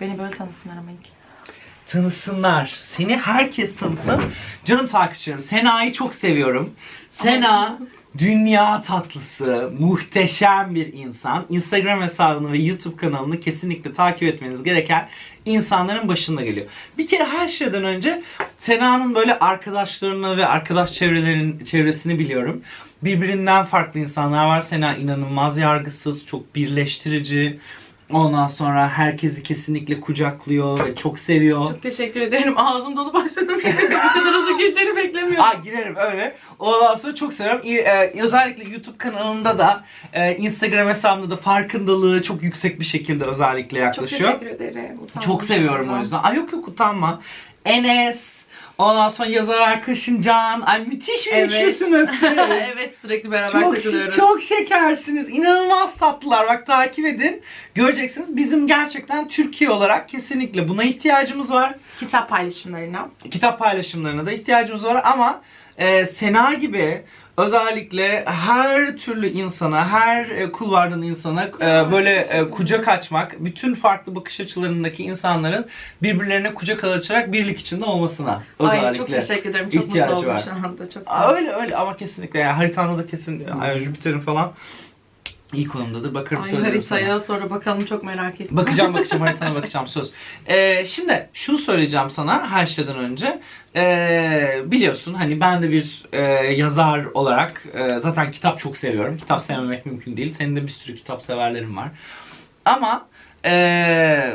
Beni böyle tanısınlar ama ilk. Tanısınlar. Seni herkes tanısın. Canım takipçilerim. Sena'yı çok seviyorum. Sena dünya tatlısı, muhteşem bir insan. Instagram hesabını ve YouTube kanalını kesinlikle takip etmeniz gereken insanların başında geliyor. Bir kere her şeyden önce Sena'nın böyle arkadaşlarını ve arkadaş çevrelerin çevresini biliyorum. Birbirinden farklı insanlar var. Sena inanılmaz yargısız, çok birleştirici. Ondan sonra herkesi kesinlikle kucaklıyor ve çok seviyor. Çok teşekkür ederim. Ağzım dolu başladım. Bu kadar hızlı geçeri beklemiyorum. Aa girerim öyle. Ondan sonra çok seviyorum. İyi, e, özellikle YouTube kanalında da e, Instagram hesabında da farkındalığı çok yüksek bir şekilde özellikle Çok yaklaşıyor. teşekkür ederim. Utandım Çok seviyorum o yüzden. Ay yok yok utanma. Enes, ondan sonra yazar arkadaşın Can. Ay müthiş bir Evet. üçlüsünüz siz. evet sürekli beraber Çok, takılıyoruz. çok şekersiniz. İnanılmaz tatlılar. Bak takip edin. Göreceksiniz. Bizim gerçekten Türkiye olarak kesinlikle buna ihtiyacımız var. Kitap paylaşımlarına. kitap paylaşımlarına da ihtiyacımız var ama e, Sena gibi özellikle her türlü insana, her e, kulvardan insana e, böyle e, kucak açmak, bütün farklı bakış açılarındaki insanların birbirlerine kucak açarak birlik içinde olmasına özellikle. Ay çok teşekkür ederim. Çok mutlu oldum var. şu anda. Çok sağ Aa, ol. öyle öyle ama kesinlikle yani haritanda da kesin Ay, Jüpiter'in falan iyi konumdadır. Bakarım Ay söylerim sana. haritaya sonra bakalım çok merak ettim. Bakacağım bakacağım haritana bakacağım söz. Ee, şimdi şunu söyleyeceğim sana her şeyden önce. Ee, biliyorsun hani ben de bir e, yazar olarak e, zaten kitap çok seviyorum. Kitap sevmemek mümkün değil. Senin de bir sürü kitap severlerin var. Ama e,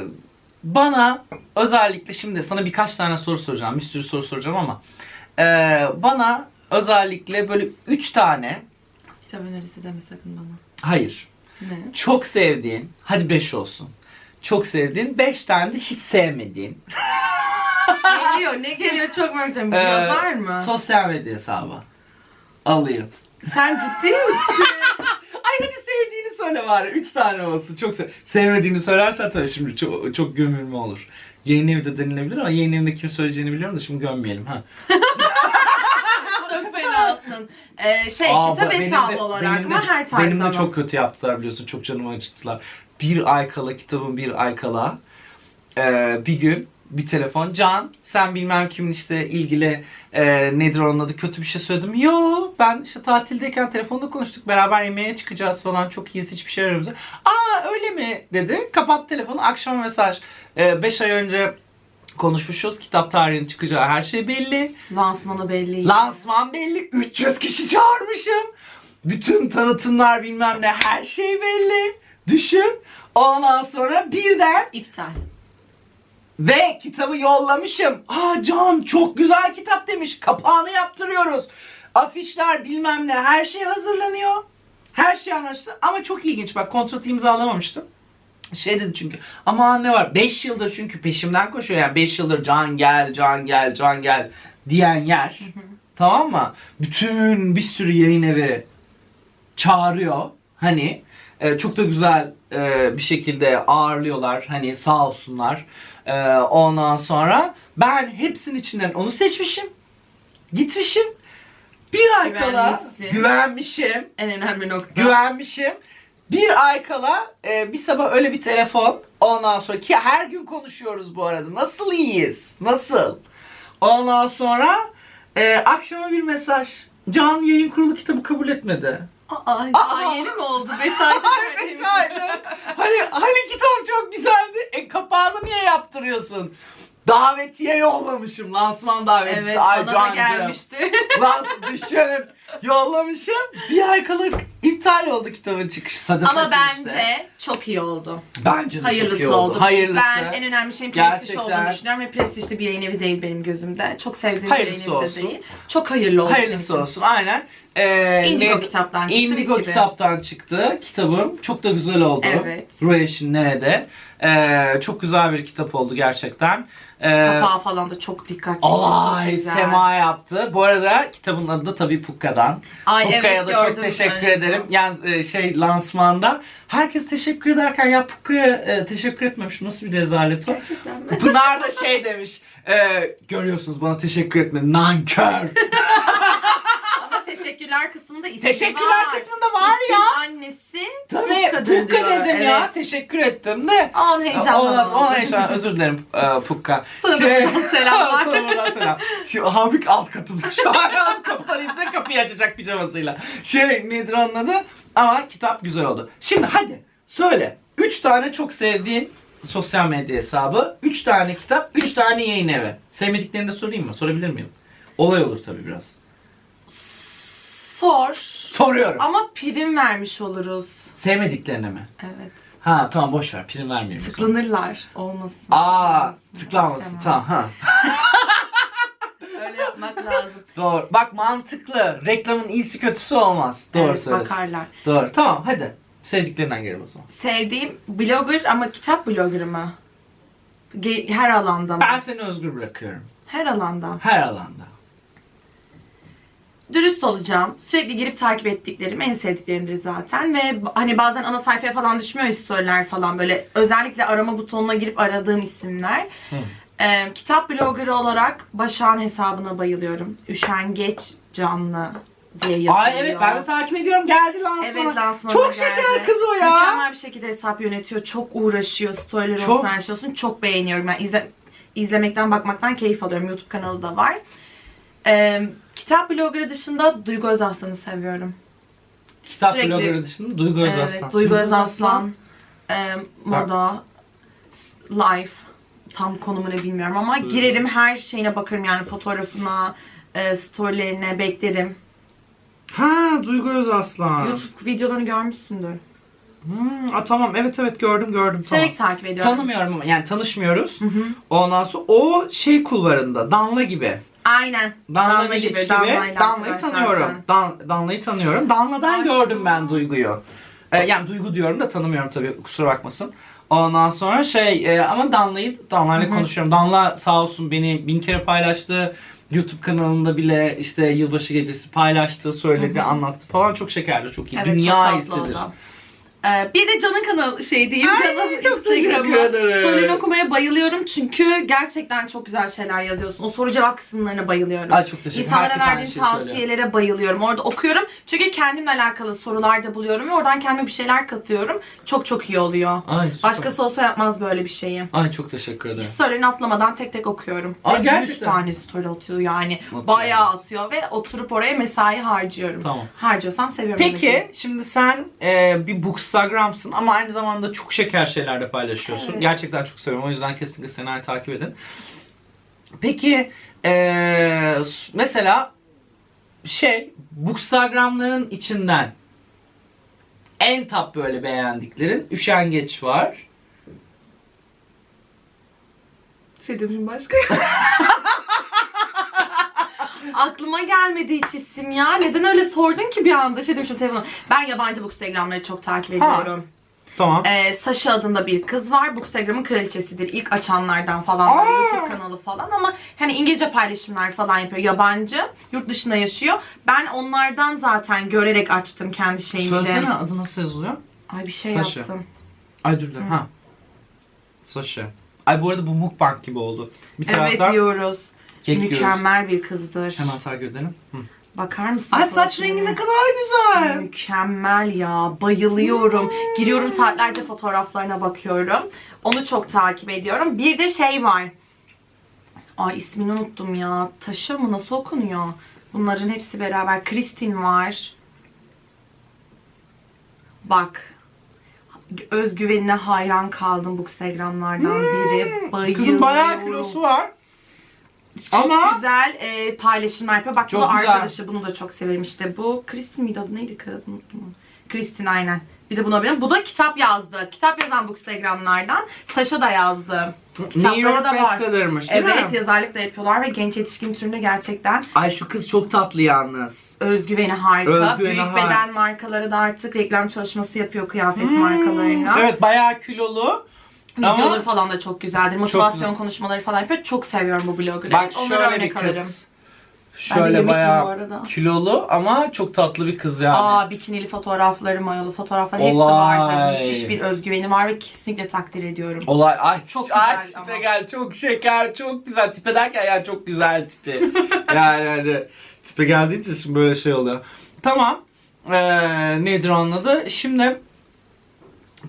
bana özellikle şimdi sana birkaç tane soru soracağım. Bir sürü soru soracağım ama e, bana özellikle böyle üç tane Kitap önerisi deme sakın bana. Hayır Ne? çok sevdiğin, hadi 5 olsun. Çok sevdiğin, 5 tane de hiç sevmediğin. geliyor ne geliyor çok merak ediyorum. Ee, Yazar mı? Sosyal medya hesabı. Alayım. Sen ciddi misin? Ay hadi sevdiğini söyle bari. 3 tane olsun. Çok sev sevmediğini söylersen tabii şimdi çok, çok gömülme olur. Yayın evi de denilebilir ama yayın evinde kim söyleyeceğini biliyorum da şimdi gömmeyelim. Ha. fenasın. Ee, şey Aa, kitap benim hesabı olarak benim mı her tarzda Benim de mı? çok kötü yaptılar biliyorsun. Çok canımı acıttılar. Bir ay kala kitabın bir ay kala ee, bir gün bir telefon Can sen bilmem kimin işte ilgili e, nedir onun adı kötü bir şey söyledim. Yo ben işte tatildeyken telefonda konuştuk beraber yemeğe çıkacağız falan çok iyiyiz hiçbir şey aramıyoruz. Aa öyle mi dedi. Kapat telefonu akşam mesaj. 5 ay önce konuşmuşuz kitap tarihinin çıkacağı her şey belli. Lansmanı belli. Lansman belli. 300 kişi çağırmışım. Bütün tanıtımlar bilmem ne her şey belli. Düşün. Ondan sonra birden İptal. ve kitabı yollamışım. Aa Can çok güzel kitap demiş. Kapağını yaptırıyoruz. Afişler bilmem ne her şey hazırlanıyor. Her şey anlaştı. Ama çok ilginç bak kontratı imzalamamıştım. Şey dedi çünkü ama ne var 5 yıldır çünkü peşimden koşuyor yani 5 yıldır can gel can gel can gel diyen yer tamam mı? Bütün bir sürü yayın evi çağırıyor hani e, çok da güzel e, bir şekilde ağırlıyorlar hani sağ olsunlar E, ondan sonra ben hepsinin içinden onu seçmişim gitmişim bir ay kala Güvenmişsin. güvenmişim En önemli nokta. güvenmişim. Bir ay kala e, bir sabah öyle bir telefon. Ondan sonra ki her gün konuşuyoruz bu arada. Nasıl iyiyiz? Nasıl? Ondan sonra e, akşama bir mesaj. Can yayın kurulu kitabı kabul etmedi. Aa, Aa! daha yeni mi oldu? 5 aydır beş aydır. hani, hani kitap çok güzeldi. E kapağını niye yaptırıyorsun? Davetiye yollamışım. Lansman davetiyesi. Evet Ay bana da gelmişti. Lan düşün. Yollamışım. Bir ay kala iptal oldu kitabın çıkışı. Sadece Ama işte. bence çok iyi oldu. Bence de Hayırlısı çok iyi oldu. oldu. Hayırlısı. Ben en önemli şeyin prestij Gerçekten. olduğunu düşünüyorum ve prestijli bir yayın evi değil benim gözümde. Çok sevdiğim Hayırlısı bir yayın evi de değil. Çok hayırlı oldu Hayırlısı olsun. Aynen. Ee, Indigo ne- kitaptan çıktı Indigo gibi. kitaptan çıktı kitabım. Çok da güzel oldu. Evet. Rueş'in nerede? Ee, çok güzel bir kitap oldu gerçekten. Ee, Kapağı falan da çok dikkatli. çok Olay. Sema yaptı. Bu arada kitabın adı da tabii Pukka'dan. Ay Pukka'ya evet da çok teşekkür ben. ederim. Yani e, şey lansmanda herkes teşekkür ederken ya Pukka'ya e, teşekkür etmemiş. Nasıl bir rezalet o? Gerçekten mi? Pınar da şey demiş. e, görüyorsunuz bana teşekkür etme. Nankör. Teşekkürler kısmında ismi Teşekkürler var. kısmında var İsim ya. annesi Tabii Pukka Pukka diyor, dedim ya. evet. Teşekkür ettim de. An heyecanlandım. Olmaz, ona heyecan. Özür dilerim e, Pukka. Sana da buradan selamlar. Sana buradan selam. Şu Habik alt katımda. Şu an kapıdan inse kapıyı açacak pijamasıyla. Şey nedir onun adı? Ama kitap güzel oldu. Şimdi hadi söyle. Üç tane çok sevdiğin sosyal medya hesabı, üç tane kitap, üç tane yayın evi. Sevmediklerini de sorayım mı? Sorabilir miyim? Olay olur tabii biraz. Sor. Soruyorum. Ama prim vermiş oluruz. Sevmediklerine mi? Evet. Ha tamam boş ver. Prim vermeyeyim. Tıklanırlar. Olmasın. Aa Tıklanmasın. tıklanmasın. Tamam ha. Öyle yapmak lazım. Doğru. Bak mantıklı. Reklamın iyisi kötüsü olmaz. Doğru evet, söylüyorsun. bakarlar. Doğru. Tamam hadi. Sevdiklerinden gelelim o zaman. Sevdiğim blogger ama kitap bloggerı mı? Ge- Her alanda mı? Ben seni özgür bırakıyorum. Her alanda. Her alanda. Dürüst olacağım. Sürekli girip takip ettiklerim, en sevdiklerimdir zaten. Ve hani bazen ana sayfaya falan düşmüyor storyler falan böyle. Özellikle arama butonuna girip aradığım isimler. Hı. Ee, kitap bloggerı olarak Başak'ın hesabına bayılıyorum. Üşengeç canlı diye yazılıyor. Ay evet ben de takip ediyorum. Geldi lansmana. Evet lansmana Çok geldi. şeker kız o ya. Mükemmel bir şekilde hesap yönetiyor. Çok uğraşıyor. Storyler Çok. olsun her şey olsun. Çok beğeniyorum. Ben izle, izlemekten bakmaktan keyif alıyorum. YouTube kanalı da var. Ee, kitap bloggerı dışında Duygu Özaslan'ı seviyorum. Kitap Sürekli- bloggerı dışında Duygu Özaslan. Evet, Duygu Özaslan, e, moda, life, tam konumunu bilmiyorum ama Duygu. girerim her şeyine bakarım yani fotoğrafına, e, storylerine beklerim. Ha Duygu Özaslan. YouTube videolarını görmüşsündür. Hmm, a, tamam evet evet gördüm gördüm tamam. Severek takip ediyorum. Tanımıyorum ama yani tanışmıyoruz. Hı hı. Ondan sonra o şey kulvarında Danla gibi. Aynen. Danla, Danla Bilic gibi, Danla'yı arkadaşlar tanıyorum. Dan, Danla'yı tanıyorum. Danla'dan Ay, gördüm ben Duygu'yu. Ee, yani Duygu diyorum da tanımıyorum tabii kusura bakmasın. Ondan sonra şey e, ama Danla'yı Danla'yla konuşuyorum. Danla sağ olsun beni bin kere paylaştı. YouTube kanalında bile işte yılbaşı gecesi paylaştı, söyledi, Hı hı. anlattı falan. Çok şekerdi, çok iyi. Evet, Dünya çok oldu. Ee, bir de Can'ın kanalı şey diyeyim. Ay, Can'ın çok teşekkür Instagram'ı. ederim. Story'ini okumaya bayılıyorum çünkü gerçekten çok güzel şeyler yazıyorsun. O soru cevap kısımlarına bayılıyorum. Ay çok teşekkür İnsanlara Herkes verdiğin söylüyor. tavsiyelere bayılıyorum. Orada okuyorum. Çünkü kendimle alakalı sorular da buluyorum ve oradan kendime bir şeyler katıyorum. Çok çok iyi oluyor. Ay, süper. Başkası olsa yapmaz böyle bir şeyi. Ay çok teşekkür ederim. Hiç story'ini atlamadan tek tek okuyorum. Aa, Ve 100 gerçekten? tane story atıyor yani. Atıyor, Bayağı atıyor ve oturup oraya mesai harcıyorum. Tamam. Harcıyorsam seviyorum. Peki şimdi sen e, bir bookstagramsın ama aynı zamanda çok şeker şeyler de paylaşıyorsun. Evet. Gerçekten çok seviyorum. O yüzden kesinlikle seni takip edin. Peki e, s- mesela şey bookstagramların içinden en top böyle beğendiklerin üşengeç var. Şey demişim başka. Aklıma gelmedi hiç isim ya. Neden öyle sordun ki bir anda? Şey demişim telefonu. Ben yabancı bookstagramları çok takip Ha. ediyorum. Tamam. Ee, Sasha adında bir kız var. Bookstagram'ın kraliçesidir. İlk açanlardan falan. Aa. YouTube kanalı falan ama hani İngilizce paylaşımlar falan yapıyor. Yabancı. Yurt dışında yaşıyor. Ben onlardan zaten görerek açtım kendi şeyimi de. Söylesene adı nasıl yazılıyor? Ay bir şey Sasha. yaptım. Ay dur dur. Ha. Sasha. Ay bu arada bu mukbang gibi oldu. Bir Evet taraftan yiyoruz. Kek. Mükemmel bir kızdır. Hemen takip edelim. Hı. Bakar mısın? Ay saç fotoğrafına? rengi ne kadar güzel. Mükemmel ya. Bayılıyorum. Giriyorum saatlerce fotoğraflarına bakıyorum. Onu çok takip ediyorum. Bir de şey var. Ay ismini unuttum ya. Taşa mı? Nasıl okunuyor? Bunların hepsi beraber. Kristin var. Bak. Özgüvenine hayran kaldım bu Instagram'lardan biri. Bayılıyorum. Hmm. Kızın bayağı kilosu var. Çok Ama- güzel e, paylaşımlar yapıyor. Bak Çok bu da güzel. arkadaşı. Bunu da çok severim işte. Bu Kristin miydi adı neydi kız? Unuttum onu. Kristin aynen. Bir de buna benim. Bu da kitap yazdı. Kitap yazan bu Instagram'lardan. Saşa da yazdı. New Kitapları York da var. bestsellermiş değil Evet mi? yazarlık da yapıyorlar ve genç yetişkin türünde gerçekten Ay şu kız çok tatlı yalnız. özgüveni harika. Özgüveni Büyük harika. beden markaları da artık reklam çalışması yapıyor kıyafet markalarına. Hmm. Evet bayağı kilolu. Videoları Ama- falan da çok güzeldir. Motivasyon güzel. konuşmaları falan yapıyor. Çok seviyorum bu bloggerları. Bak Onlara şöyle bir örnek kız. alırım. Şöyle bayağı kilolu ama çok tatlı bir kız yani. Aa bikinili fotoğrafları, mayolu fotoğrafları hepsi. Olay. Müthiş bir özgüveni var ve kesinlikle takdir ediyorum. Olay ay Çok ay güzel tipe ama. gel çok şeker çok güzel tipe derken yani çok güzel tipi yani hani tipe geldiği için şimdi böyle şey oluyor. Tamam. Ee, nedir onun adı? Şimdi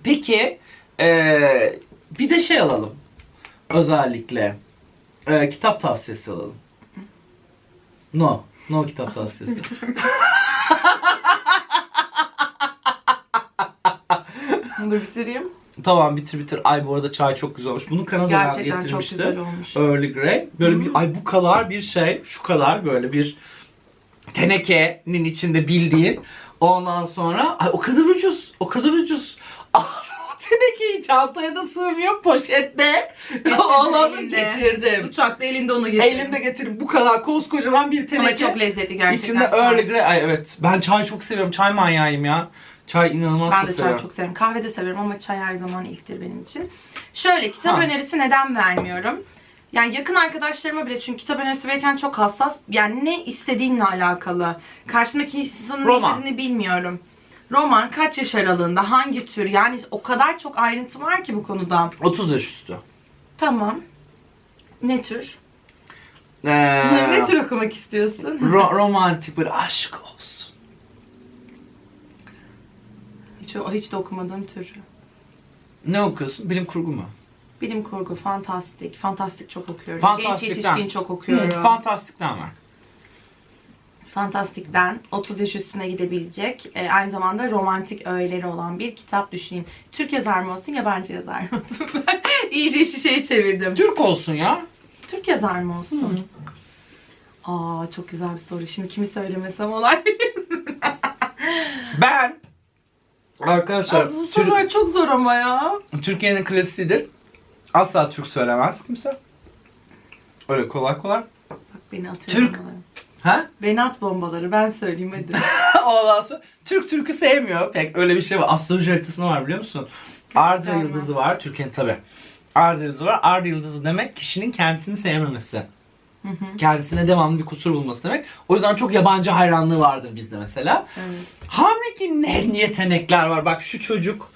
peki ee, bir de şey alalım. Özellikle ee, kitap tavsiyesi alalım. No. No kitap tavsiyesi. Bunu da bitireyim. tamam bitir bitir. Ay bu arada çay çok güzel olmuş. Bunu Kanada'dan Gerçekten çok getirmişti. güzel olmuş. Early Grey. Böyle bir ay bu kadar bir şey, şu kadar böyle bir tenekenin içinde bildiğin. Ondan sonra ay o kadar ucuz, o kadar ucuz. Tenekeyi çantaya da sığmıyor poşette. Ağladım elinde. getirdim. Uçakta elinde onu getirdim. Elimde getirdim bu kadar koskocaman bir Ama teneke. çok lezzetli gerçekten. İçinde çay. Early Grey. Ay evet ben çay çok seviyorum. Çay manyağıyım ya. Çay inanılmaz Ben çok de çay seviyorum. çok severim. Kahve de severim ama çay her zaman ilktir benim için. Şöyle kitap Ha. önerisi neden vermiyorum? Yani yakın arkadaşlarıma bile çünkü kitap önerisi verirken çok hassas. Yani ne istediğinle alakalı. Karşımdaki insanın ne istediğini bilmiyorum. Roman kaç yaş aralığında, hangi tür? Yani o kadar çok ayrıntı var ki bu konuda. 30 yaş üstü. Tamam. Ne tür? Ee, ne tür okumak istiyorsun? ro- romantik bir aşk olsun. hiç, hiç de okumadığım tür. Ne okuyorsun? Bilim kurgu mu? Bilim kurgu, fantastik. Fantastik çok okuyorum. Fantastikten. Genç yetişkin çok okuyorum. Hı, fantastikten var. Fantastik'ten 30 yaş üstüne gidebilecek, e, aynı zamanda romantik öğeleri olan bir kitap düşüneyim. Türk yazar mı olsun, yabancı yazar mı olsun? Ben iyice şişeyi çevirdim. Türk olsun ya. Türk yazar mı olsun? Aa çok güzel bir soru. Şimdi kimi söylemesem olay. Ben Arkadaşlar Aa, bu Tür- sorular çok zor ama ya. Türkiye'nin klasiğidir. Asla Türk söylemez kimse. Öyle kolay kolay. Bak beni atıyor Türk. bombaları. Ha? Beni at bombaları ben söyleyeyim hadi. Ondan sonra Türk Türk'ü sevmiyor. Pek öyle bir şey var. Astroloji haritasında var biliyor musun? Gerçekten mi? yıldızı var. Türkiye'nin tabi. Ardra yıldızı var. Ardra yıldızı demek kişinin kendisini sevmemesi. Hı hı, Kendisine devamlı bir kusur bulması demek. O yüzden çok yabancı hayranlığı vardır bizde mesela. evet. Hamle'ki ne yetenekler var. Bak şu çocuk.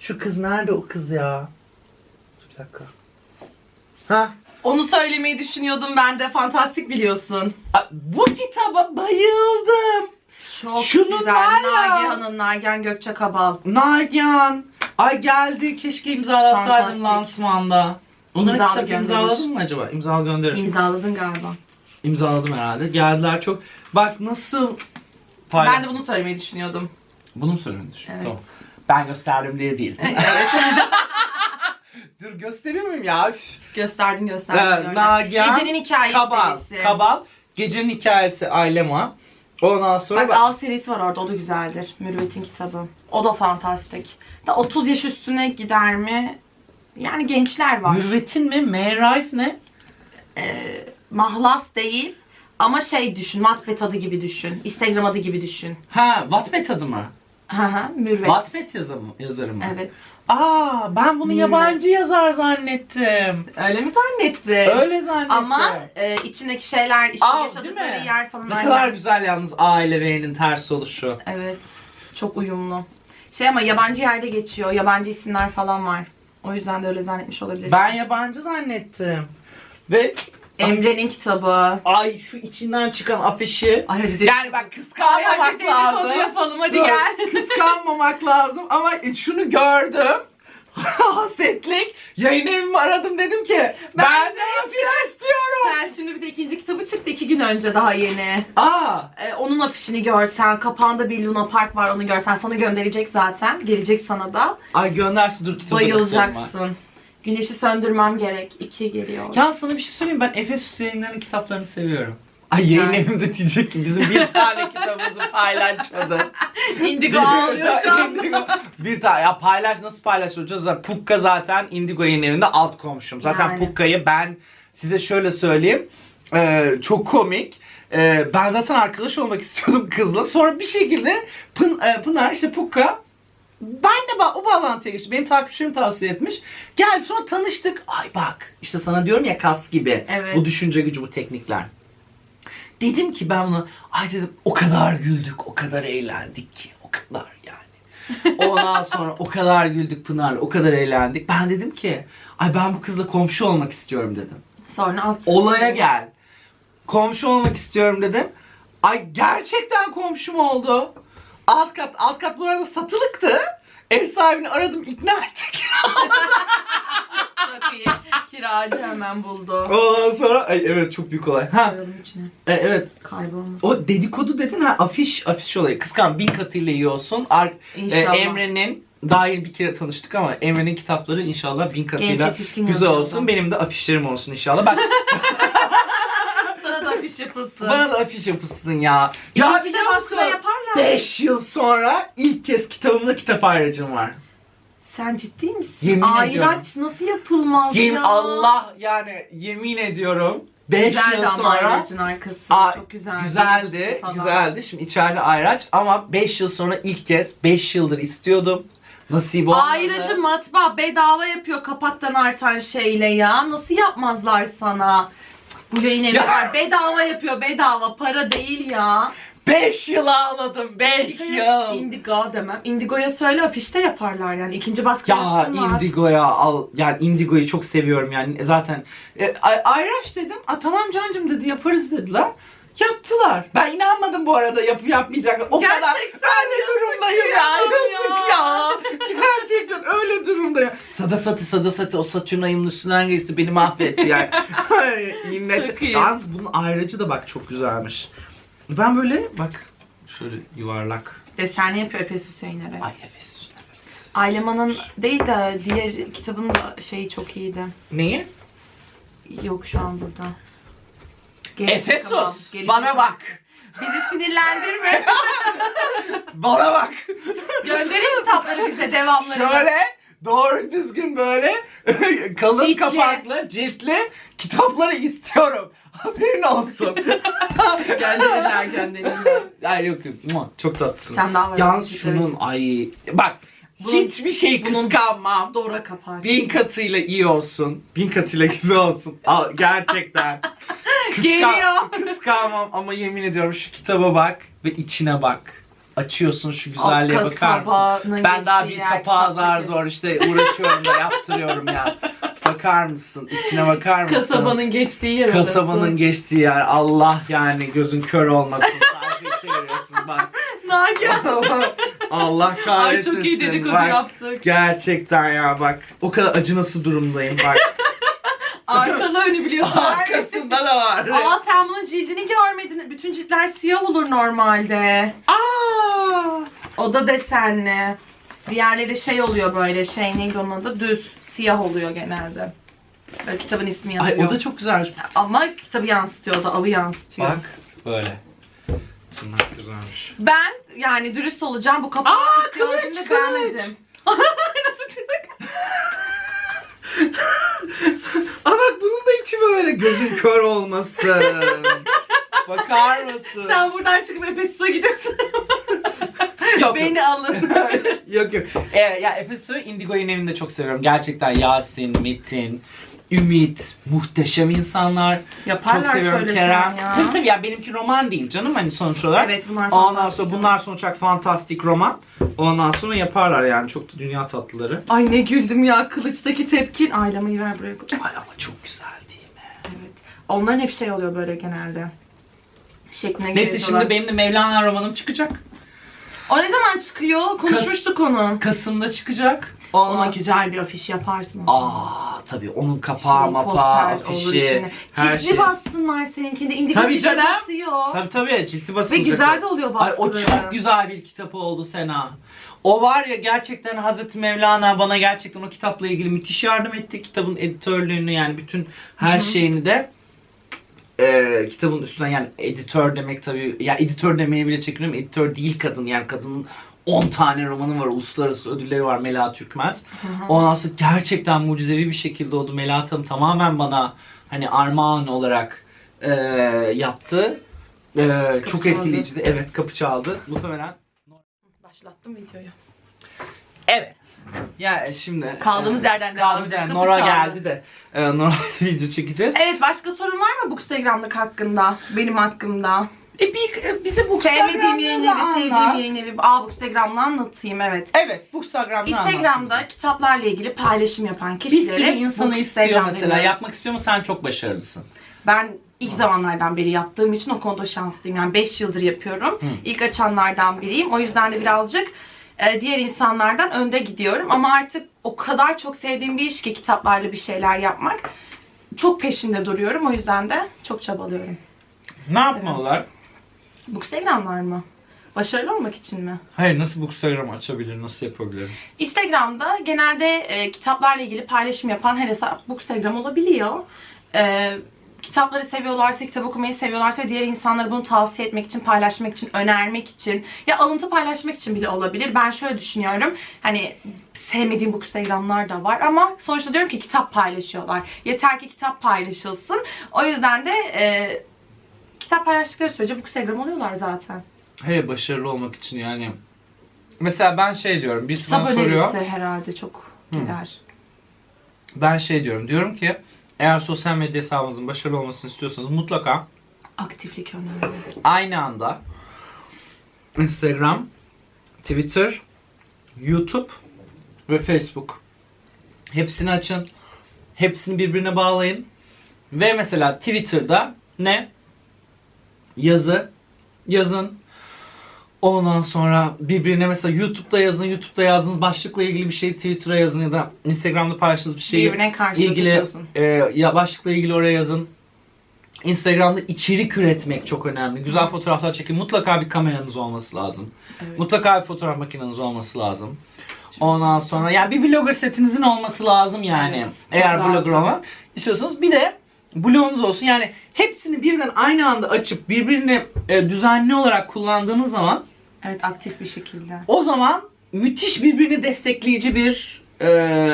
Şu kız nerede o kız ya? Dur Bir dakika. Ha? Onu söylemeyi düşünüyordum ben de. Fantastik biliyorsun. A- Bu kitaba bayıldım. Çok Şunun güzel. var ya. Nagihan'ın Nagihan Gökçekabal. Nagihan. Ay geldi. Keşke imzalasaydın Fantastik. lansmanda. Onları İmzalı kitap gönderir. imzaladın mı acaba? İmzalı gönderir. İmzaladın galiba. İmzaladım herhalde. Geldiler çok. Bak nasıl... Paylaş- Ben de bunu söylemeyi düşünüyordum. Bunu mu düşünüyorsun? Evet. Tamam. Ben gösterdim diye değil. evet. Dur gösteriyor muyum ya? Üf. gösterdin gösterdin. Ee. Nagihan, Gecenin hikayesi Kabal. serisi. Kabal. Gecenin hikayesi Ailema. Ondan sonra Bak bak, Al serisi var orada o da güzeldir. Mürüvvet'in kitabı. O da fantastik. Da 30 yaş üstüne gider mi? Yani gençler var. Mürvettin mi? Mayrise ne? Ee, mahlas değil. Ama şey düşün, Wattpad adı gibi düşün. Instagram adı gibi düşün. Ha, Wattpad adı mı? Hı, Mürvet. Wattpad yazarı mı? Yazarı mı? Evet. Aa, ben bunu Mürvet. yabancı yazar zannettim. Öyle mi zannettin? Öyle zannettim. Ama e, içindeki şeyler, işte Aa, değil yaşadıkları mi? yer falan. ne aynen. kadar güzel yalnız aile V'nin ters oluşu. Evet. Çok uyumlu. Şey ama yabancı yerde geçiyor. Yabancı isimler falan var. O yüzden de öyle zannetmiş olabilir. Ben yabancı zannettim. Ve Emre'nin kitabı. ay şu içinden çıkan afişi. Ay hadi Yani bak kıskanmamak hadi dedikodu lazım. yapalım hadi Dur, gel. Kıskanmamak lazım ama şunu gördüm. Hasetlik. Yayın evimi aradım dedim ki ben, de afiş istiyorum. Sen şimdi bir de ikinci kitabı çıktı iki gün önce daha yeni. Aa, Ee, onun afişini görsen, kapağında bir Luna Park var onu görsen sana gönderecek zaten. Gelecek sana da. ay göndersin dur kitabı da. Bayılacaksın. Güneşi söndürmem gerek. İki geliyor. Ya sana bir şey söyleyeyim ben Efesus yayınlarının kitaplarını seviyorum. Ay yayın Yani. evimde diyecek ki bizim bir tane kitabımızı paylaşmadı. Indigo ağlıyor şu anda. Indigo. bir tane ya paylaş nasıl paylaşmayacağız? Pukka zaten Indigo yayın evinde alt komşum. Zaten Yani. Pukka'yı ben size şöyle söyleyeyim. Ee, çok komik. Ee, ben zaten arkadaş olmak istiyordum kızla. Sonra bir şekilde Pın, e, Pınar işte Pukka benle ba- o bağlantıya geçti. Benim takipçilerim tavsiye etmiş. Geldi sonra tanıştık. Ay bak işte sana diyorum ya kas gibi. Evet. Bu düşünce gücü bu teknikler. Dedim ki ben buna ay dedim o kadar güldük o kadar eğlendik ki o kadar yani. Ondan sonra o kadar güldük Pınar'la o kadar eğlendik. Ben dedim ki ay ben bu kızla komşu olmak istiyorum dedim. Sonra alt. Olaya gel. Komşu olmak istiyorum dedim. Ay gerçekten komşum oldu. Alt kat, alt kat bu arada satılıktı. Ev sahibini aradım ikna ettik. Çok iyi. Kiracı hemen buldu. Ondan sonra ay evet çok büyük olay. Ha Koyalım içine. e, evet Kaybolmasın. o dedikodu dedin ha afiş afiş olayı. Kıskan bin katıyla iyi olsun. Ar- e, İnşallah. Emre'nin yeni bir kere tanıştık ama Emre'nin kitapları inşallah bin katıyla yetişkin güzel olsun. Benim de afişlerim olsun inşallah. Bak Sana da afiş yapılsın. bana da afiş yapılsın ya. Ya İkinci de biliyor baskıda musun? Yaparlar. 5 yıl sonra ilk kez kitabımda kitap ayracım var. Sen ciddi misin? Yemin Ayraç ediyorum. nasıl yapılmaz Yemin ya? Allah yani yemin ediyorum 5 Güzeldi yıl ama sonra ayracın arkası. Aa, Çok güzeldi. güzeldi, Falan. güzeldi. Şimdi içeride ayraç ama 5 yıl sonra ilk kez 5 yıldır istiyordum. Nasip olmadı. Ayrıca matbaa bedava yapıyor kapaktan artan şeyle ya. Nasıl yapmazlar sana? Bu yayın evi Ya. var. Bedava yapıyor bedava. Para değil ya. 5 yıl ağladım 5 yıl. Indigo demem. Indigo'ya söyle afişte yaparlar yani. İkinci baskı Ya yapsınlar. Indigo'ya al yani Indigo'yu çok seviyorum yani zaten e, Ay- Ayraç dedim. A, tamam cancım dedi yaparız dediler. Yaptılar. Ben inanmadım bu arada yapıp yapmayacaklar. O kadar Gerçekten ben de durumdayım ya. kıyamam Yazık ya. Gerçekten öyle durumdayım. Sada satı sada satı o Satürn'ayımın üstünden geçti beni mahvetti yani. Ay, minnet. Çok iyi. Yalnız bunun ayracı da bak çok güzelmiş. Ben böyle bak şöyle yuvarlak. Desenli yapıyor Efes Hüseyin'e. Ay Efes. Evet. Aileman'ın değil de diğer kitabın da şeyi çok iyiydi. Neyi? Yok şu an burada. Ama, Efesos gelecek bana bak. Bizi sinirlendirme. Bana bak. Gönderin kitapları bize devamlarını. Şöyle doğru düzgün böyle kalın Ciltli. kapaklı, ciltli kitapları istiyorum. Haberin olsun. Gönderirler gönderirler. Ay yok yok. Çok tatlısın. Sen daha var. Yalnız Evet. şunun ay bak Bunun- hiçbir şey kıskanmam. Dora kapar. Bin katıyla iyi olsun. Bin katıyla güzel olsun. Al, gerçekten. Kıskan- Geliyor. Kıskanmam ama yemin ediyorum şu kitaba bak ve içine bak. Açıyorsun şu güzelliğe bakar mısın? Ben daha bir kapağı zar zor işte uğraşıyorum da yaptırıyorum ya. Bakar mısın? İçine bakar mısın? Kasabanın geçtiği yer orası. Kasabanın geçtiği yer. Allah yani gözün kör olmasın. Sayfayı çeviriyorsun bak. Nagihan. Allah Ay kahretsin. çok iyi dedikodu bak. yaptık. Gerçekten ya bak. O kadar acınası durumdayım bak. Arkalı önü biliyorsun. Arkasında da var. Aa sen bunun cildini görmedin. Bütün ciltler siyah olur normalde. Aa! O da desenli. Diğerleri şey oluyor böyle şey neydi onun adı? Düz. Siyah oluyor genelde. Böyle kitabın ismi Ay yazıyor. o da çok güzelmiş. Ama kitabı yansıtıyor o da avı yansıtıyor. Bak böyle. Tırnak güzelmiş. Ben yani dürüst olacağım bu kapağı Aa, ilk gördüğümde kılıç, beğenmedim. Nasıl çıktı? Aa bak bunun da içi böyle gözün kör olmasın. Bakar mısın? Sen buradan çıkıp Efesos'a gidiyorsun. yok. Beni alın. yok yok. Ee, ya Efes'i Indigo'nun evinde çok seviyorum. Gerçekten Yasin, Metin, Ümit, muhteşem insanlar. Yaparlar çok seviyorum söylesen Kerem. ya. Tabii tabii ya benimki roman değil canım hani sonuç olarak. Evet bunlar Ondan fantastik. sonra bunlar sonuç olarak fantastik roman. Ondan sonra yaparlar yani çok da dünya tatlıları. Ay ne güldüm ya kılıçtaki tepkin. Aylamayı ver buraya koy. Ay ama çok güzel değil mi? Evet. Onların hep şey oluyor böyle genelde. Şekline Neyse giriyorlar. şimdi benim de Mevlana romanım çıkacak. O ne zaman çıkıyor? Konuşmuştuk onu. Kasım'da çıkacak. Ona Ondan... güzel bir afiş yaparsın. Aa tabii onun kapağı, mapağı, poster olur afişi, içine. her Ciltli şey. bassınlar seninkinde. Indigo Tabii cildi canım. basıyor. Tabii tabii ciltli Ve basılacak. güzel de oluyor Ay baskıları. o çok güzel bir kitap oldu Sena. O var ya gerçekten Hazreti Mevlana bana gerçekten o kitapla ilgili müthiş yardım etti. Kitabın editörlüğünü yani bütün her şeyini de e, kitabın üstünden yani editör demek tabii ya editör demeye bile çekiniyorum. Editör değil kadın yani kadının 10 tane romanı var, uluslararası ödülleri var Melahat Türkmez. Hı hı. Ondan sonra gerçekten mucizevi bir şekilde oldu. Melahat Hanım tamamen bana hani armağan olarak e, yaptı. E, çok çaldı. etkileyiciydi. Evet kapı çaldı. Muhtemelen. Başlattım videoyu. Evet. Ya şimdi. Kaldığımız e, yerden devam Kaldığımız. Kapı Nora çaldı. geldi de e, Nora video çekeceğiz. Evet başka sorun var mı Bookstagram'lık hakkında? Benim hakkında. E, bir, e, bize bu Sevmediğim yayın evi, sevdiğim yayın evi. Aa Bookstagram'la anlatayım evet. Evet, bu Instagram'da Instagram'da kitaplarla ilgili paylaşım yapan bir kişilere sürü insanı Bookstagram istiyor mesela. deniyoruz. Yapmak istiyor ama sen çok başarılısın. Ben ilk zamanlardan beri yaptığım için o konuda şanslıyım. Yani 5 yıldır yapıyorum. İlk açanlardan biriyim. O yüzden de birazcık e, diğer insanlardan önde gidiyorum. Ama artık o kadar çok sevdiğim bir iş ki kitaplarla bir şeyler yapmak. Çok peşinde duruyorum. O yüzden de çok çabalıyorum. Ne yapmalılar? Bookstagram'lar mı? Başarılı olmak için mi? Hayır nasıl Bookstagram açabilir, nasıl yapabilir? Instagram'da genelde e, kitaplarla ilgili paylaşım yapan her hesap Bookstagram olabiliyor. E, kitapları seviyorlarsa, kitap okumayı seviyorlarsa ve diğer insanlara bunu tavsiye etmek için, paylaşmak için, önermek için ya alıntı paylaşmak için bile olabilir. Ben şöyle düşünüyorum. Hani sevmediğim Bookstagram'lar da var ama sonuçta diyorum ki kitap paylaşıyorlar. Yeter ki kitap paylaşılsın. O yüzden de e, kitap paylaştıkları sürece Bookstagram oluyorlar zaten. Hayır başarılı olmak için yani. Mesela ben şey diyorum, birisi Kitap bana soruyor. herhalde çok gider. Ben şey diyorum, diyorum ki eğer sosyal medya hesabınızın başarılı olmasını istiyorsanız mutlaka Aktiflik önemli. aynı anda Instagram, Twitter, YouTube ve Facebook. Hepsini açın. Hepsini birbirine bağlayın. Ve mesela Twitter'da ne? Yazı yazın. Ondan sonra birbirine mesela YouTube'da yazın. YouTube'da yazdığınız başlıkla ilgili bir şey Twitter'a yazın ya da Instagram'da paylaştığınız bir şeyi Birbirine ilgili e, ya başlıkla ilgili oraya yazın. Instagram'da içerik üretmek çok önemli. Güzel fotoğraflar çekin. Mutlaka bir kameranız olması lazım. Evet. Mutlaka bir fotoğraf makineniz olması lazım. Ondan sonra yani bir vlogger setinizin olması lazım yani. Evet, çok Eğer lazım. blogger olmak istiyorsanız bir de blogunuz olsun. Yani hepsini birden aynı anda açıp birbirini e, düzenli olarak kullandığınız zaman Evet aktif bir şekilde. o zaman müthiş birbirini destekleyici bir e,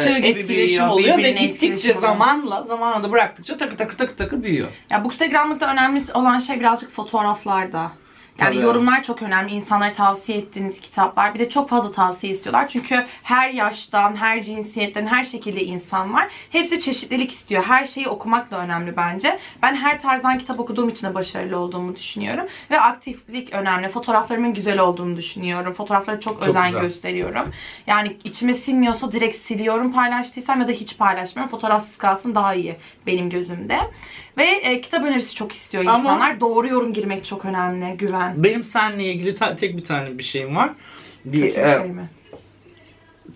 Çığ gibi etkileşim büyüyor, oluyor ve birbirine gittikçe etkileşim oluyor. zamanla zamanla da bıraktıkça takır takır takır takır büyüyor. Ya Bookstagram'lıkta önemli olan şey birazcık fotoğraflarda. Yani Tabii. yorumlar çok önemli. İnsanlara tavsiye ettiğiniz kitaplar. Bir de çok fazla tavsiye istiyorlar. Çünkü her yaştan, her cinsiyetten, her şekilde insan var. Hepsi çeşitlilik istiyor. Her şeyi okumak da önemli bence. Ben her tarzdan kitap okuduğum için de başarılı olduğumu düşünüyorum. Ve aktiflik önemli. Fotoğraflarımın güzel olduğunu düşünüyorum. Fotoğraflara çok, Çok özen güzel. gösteriyorum. Yani içime sinmiyorsa direkt siliyorum paylaştıysam ya da hiç paylaşmıyorum. Fotoğrafsız kalsın daha iyi benim gözümde. Ve e, kitap önerisi çok istiyor Ama- insanlar. Doğru yorum girmek çok önemli. Güven. Benim seninle ilgili ta- tek bir tane bir şeyim var. Bir, Kötü bir e, şey mi?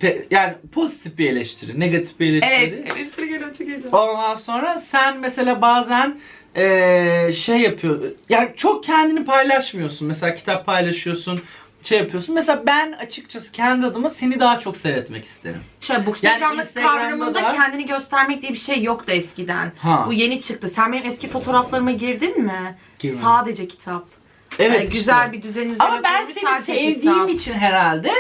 te- yani pozitif bir eleştiri, negatif bir eleştiri. Evet. Eleştiri geliyor çok heyecanlı. Ondan sonra sen mesela bazen eee, şey yapıyor. Yani çok kendini paylaşmıyorsun. Mesela kitap paylaşıyorsun, şey yapıyorsun. Mesela ben açıkçası kendi adıma seni daha çok seyretmek isterim. Şöyle Bookstagram'da Yani Instagram'da kavramında da- kendini göstermek diye bir şey yoktu eskiden. Ha. Bu yeni çıktı. Sen benim eski fotoğraflarıma girdin mi? Girmedim. Sadece kitap. Evet Ee, işte. güzel bir düzen üzerine Ama ben seni sevdiğim kitap. için herhalde.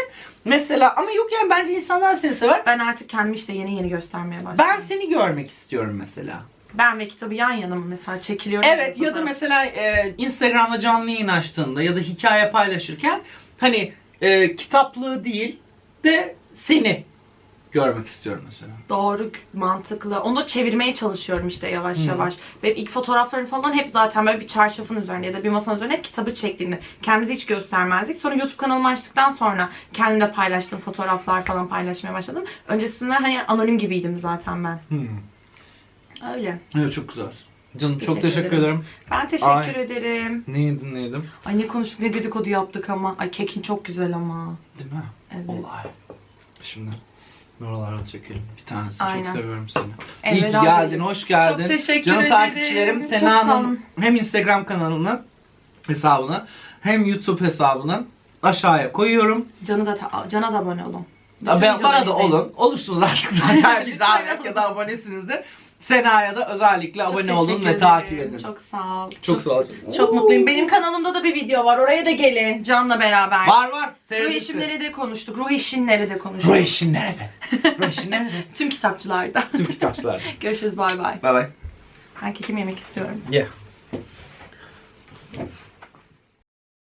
Mesela ama yok yani bence insanlar seni sever. Ben artık kendimi işte yeni yeni göstermeye başladım. Ben seni görmek istiyorum mesela. Ben ve kitabı yan yana mı mesela çekiliyorum. Evet ya da mesela e, Instagram'da canlı yayın açtığında ya da hikaye paylaşırken hani e, kitaplığı değil de seni görmek istiyorum mesela. Doğru, mantıklı. Onu da çevirmeye çalışıyorum işte yavaş yavaş. Ve ilk fotoğraflarım falan hep zaten böyle bir çarşafın üzerinde ya da bir masanın üzerine hep kitabı çektiğini kendimizi hiç göstermezdik. Sonra YouTube kanalımı açtıktan sonra kendim de paylaştım fotoğraflar falan paylaşmaya başladım. Öncesinde hani anonim gibiydim zaten ben. Öyle. Evet çok güzelsin. Canım çok Teşekkür ederim. Ben teşekkür Ay. ederim. Ne yedin ne yedim? Ay ne konuştuk ne dedikodu yaptık ama. Ay kekin çok güzel ama. Değil mi? Evet. Olay. Şimdi buralarda çekelim. Bir tanesi Aynen. çok seviyorum seni. Evet, İyi ki abi. geldin, hoş geldin. Çok teşekkür Canım ederim. takipçilerim Çok Sena sağ olun. Hanım hem Instagram kanalını hesabını hem YouTube hesabını aşağıya koyuyorum. Canı da Can'a da abone olun. Bütün ben, bana da izleyin. olun. Olursunuz artık zaten olun. ya da abonesinizdir. Sena'ya da özellikle Çok abone olun teşekkür ve takip ederim. edin. Çok sağ ol. Çok sağ ol. Çok mutluyum. Benim kanalımda da bir video var. Oraya da gelin. Can'la beraber. Var var. Ruh Seyredilsin. eşimleri de konuştuk. Ruh eşinleri de konuştuk. Ruh eşin nerede? Ruh eşin nerede? Tüm kitapçılarda. Tüm kitapçılar. Görüşürüz bay bay. Bay bay. Ben kekimi yemek istiyorum. Yeah.